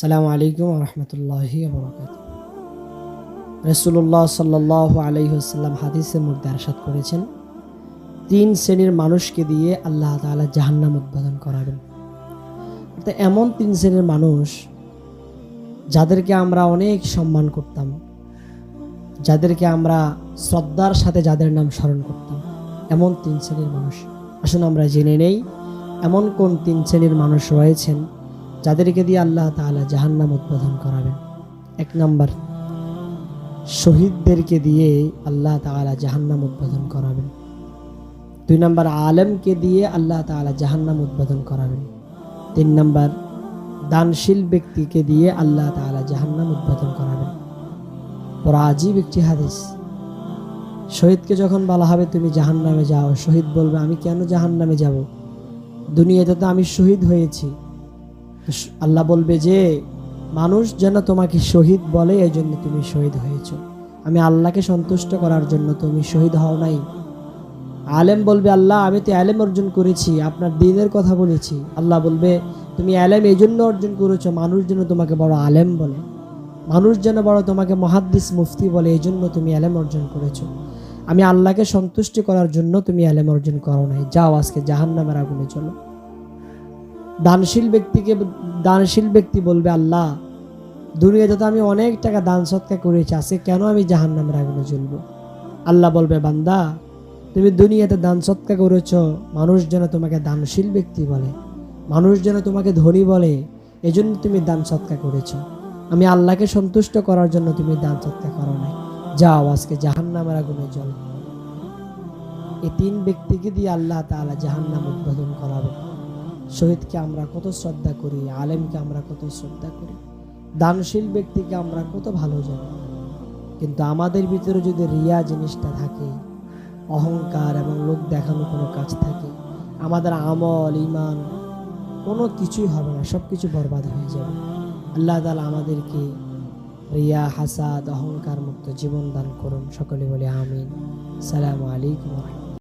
সালামু আলাইকুম রহমতুল্লাহি রসুল্লাহ সাল্লাহ আলহিহাল্লাম হাদিসের মধ্যে আরশাদ করেছেন, তিন শ্রেণির মানুষকে দিয়ে আল্লাহ তাআলা জাহান্নাম উদ্বোধন করাবেন। অর্থাৎ এমন তিন শ্রেণির মানুষ যাদেরকে আমরা অনেক সম্মান করতাম, যাদেরকে আমরা শ্রদ্ধার সাথে যাদের নাম স্মরণ করতাম, এমন তিন শ্রেণির মানুষ। আসুন আমরা জেনে নেই, এমন কোন তিন শ্রেণির মানুষ রয়েছেন যাদেরকে দিয়ে আল্লাহ তাআলা জাহান্নাম উদ্বোধন করাবেন। এক নম্বর, শহীদদেরকে দিয়ে আল্লাহ তাআলা জাহান্নাম উদ্বোধন করাবেন। দুই নম্বর, আলেমকে দিয়ে আল্লাহ তাআলা জাহান্নাম উদ্বোধন করাবেন। তিন নম্বর, দানশীল ব্যক্তিকে দিয়ে আল্লাহ তাআলা জাহান্নাম উদ্বোধন করাবেন। বড় আজীব একটি হাদিস। শহীদকে যখন বলা হবে, তুমি জাহান্নামে যাও। শহীদ বলবে, আমি কেন জাহান্নামে যাব? দুনিয়াতে তো আমি শহীদ হয়েছি। আল্লাহ বলবে যে, মানুষ যেন তোমাকে শহীদ বলে এই জন্য তুমি শহীদ হয়েছ। আমি আল্লাহকে সন্তুষ্ট করার জন্য তুমি শহীদ হও নাই। আলেম বলবে, আল্লাহ, আমি তো আলেম অর্জন করেছি, আপনার দিনের কথা বলেছি। আল্লাহ বলবে, তুমি আলেম এই জন্য অর্জন করেছ, মানুষ যেন তোমাকে বড় আলেম বলে। মানুষ যেন বড় তোমাকে মহাদ্দিস মুফতি বলে এই জন্য তুমি আলেম অর্জন করেছ। আমি আল্লাহকে সন্তুষ্টি করার জন্য তুমি আলেম অর্জন করো নাই। যাও আজকে জাহান্নামের আগুনে চলো। দানশীল ব্যক্তিকে, দানশীল ব্যক্তি বলবে, আল্লাহ, দুনিয়াতে তো আমি অনেক টাকা দান সৎকার করেছি, আজকে কেন আমি জাহান নামের আগুনে জ্বলব? আল্লাহ বলবে, বান্দা, তুমি দুনিয়াতে দান সৎকার করেছ, মানুষ যেন তোমাকে দানশীল ব্যক্তি বলে, মানুষ যেন তোমাকে ধনী বলে, এজন্য তুমি দান সৎকার করেছ। আমি আল্লাহকে সন্তুষ্ট করার জন্য তুমি দান সৎকার করো নাই। যাও, আজকে জাহান নামের আগুনে জ্বল। এই তিন ব্যক্তিকে দিয়ে আল্লাহ তাআলা জাহান্নাম উদ্বোধন করাবে। শহীদকে আমরা কত শ্রদ্ধা করি, আলেমকে আমরা কত শ্রদ্ধা করি, দানশীল ব্যক্তিকে আমরা কত ভালো জানি। কিন্তু আমাদের ভিতরে যদি রিয়া জিনিসটা থাকে, অহংকার এবং লোক দেখানো কোনো কাজ থাকে, আমাদের আমল ইমান কোনো কিছুই হবে না সব কিছু বরবাদ হয়ে যাবে। আল্লাহ তালা আমাদেরকে রিয়া, হাসাদ, অহংকার মুক্ত জীবন দান করুন। সকলে বলে আমিন। সালামু আলাইকুম রহমতুল্লাহ।